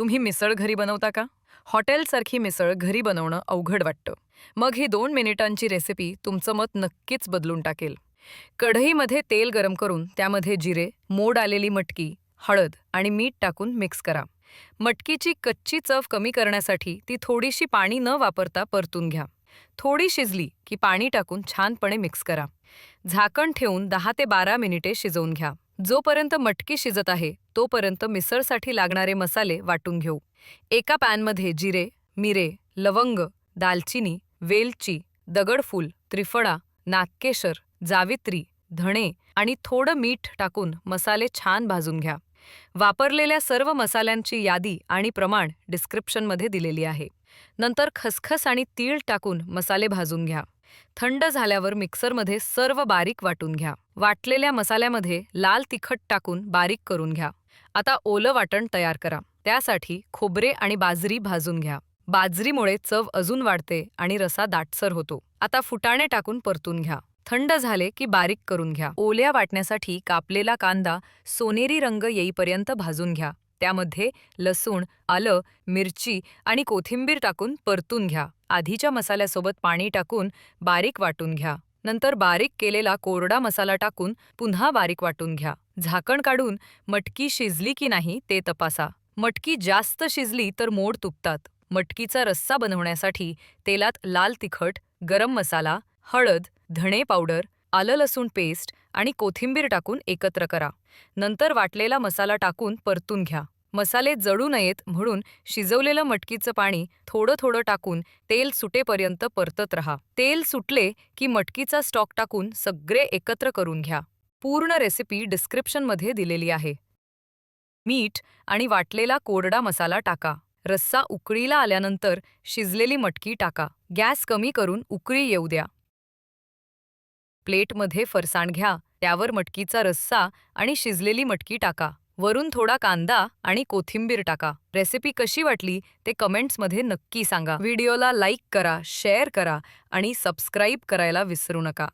तुम्ही मिसळ घरी बनवता का? हॉटेलसारखी मिसळ घरी बनवणं अवघड वाटतं. मग ही दोन मिनिटांची रेसिपी तुमचं मत नक्कीच बदलून टाकेल. कढईमध्ये तेल गरम करून त्यामध्ये जिरे मोड आलेली मटकी हळद आणि मीठ टाकून मिक्स करा. मटकीची कच्ची चव कमी करण्यासाठी ती थोडीशी पाणी न वापरता परतून घ्या. थोडी शिजली की पाणी टाकून छानपणे मिक्स करा. झाकण ठेवून दहा ते बारा मिनिटे शिजवून घ्या. जोपर्यंत मटकी शिजत आहे तोपर्यंत मिसळसाठी लागणारे मसाले वाटून घेऊ. एका पॅनमध्ये जिरे मिरे लवंग दालचिनी वेलची दगडफूल त्रिफळा नागकेशर जावित्री धणे आणि थोडं मीठ टाकून मसाले छान भाजून घ्या. वापरलेल्या सर्व मसाल्यांची यादी आणि प्रमाण डिस्क्रिप्शनमध्ये दिलेली आहे. नंतर खसखस आणि तीळ टाकून मसाले भाजून घ्या. थंड झाल्यावर मिक्सरमध्ये सर्व बारीक वाटून घ्या. वाटलेल्या मसाल्यामध्ये लाल तिखट टाकून बारीक करून घ्या. आता ओलं वाटण तयार करा. त्यासाठी खोबरे आणि बाजरी भाजून घ्या. बाजरीमुळे चव अजून वाढते आणि रसा दाटसर होतो. आता फुटाणे टाकून परतून घ्या. थंड झाले की बारीक करून घ्या. ओल्या वाटण्यासाठी कापलेला कांदा सोनेरी रंग येईपर्यंत भाजून घ्या. त्यामध्ये लसूण आलं मिरची आणि कोथिंबीर टाकून परतून घ्या. आधीच्या मसाल्यासोबत पाणी टाकून बारीक वाटून घ्या. नंतर बारीक केलेला कोरडा मसाला टाकून पुन्हा बारीक वाटून घ्या. झाकण काढून मटकी शिजली की नाही ते तपासा. मटकी जास्त शिजली तर मोड तुपतात मटकीचा रस्सा बनवण्यासाठी तेलात लाल तिखट गरम मसाला हळद धणे पावडर आलं लसूण पेस्ट आणि कोथिंबीर टाकून एकत्र करा. नंतर वाटलेला मसाला टाकून परतून घ्या. मसाले जळू नयेत म्हणून शिजवलेलं मटकीचं पाणी थोडं थोडं टाकून तेल सुटेपर्यंत परतत रहा. तेल सुटले की मटकीचा स्टॉक टाकून सगळे एकत्र करून घ्या. पूर्ण रेसिपी डिस्क्रिप्शनमध्ये दिलेली आहे. मीठ आणि वाटलेला कोरडा मसाला टाका. रस्सा उकळीला आल्यानंतर शिजलेली मटकी टाका. गॅस कमी करून उकळी येऊ द्या. प्लेटमध्ये फरसाण घ्या त्यावर मटकीचा रस्सा आणि शिजलेली मटकी टाका. वरून थोडा कांदा आणि कोथिंबीर टाका. रेसिपी कशी वाटली ते कमेंट्समध्ये नक्की सांगा. व्हिडिओला लाईक करा शेअर करा आणि सबस्क्राईब करायला विसरू नका.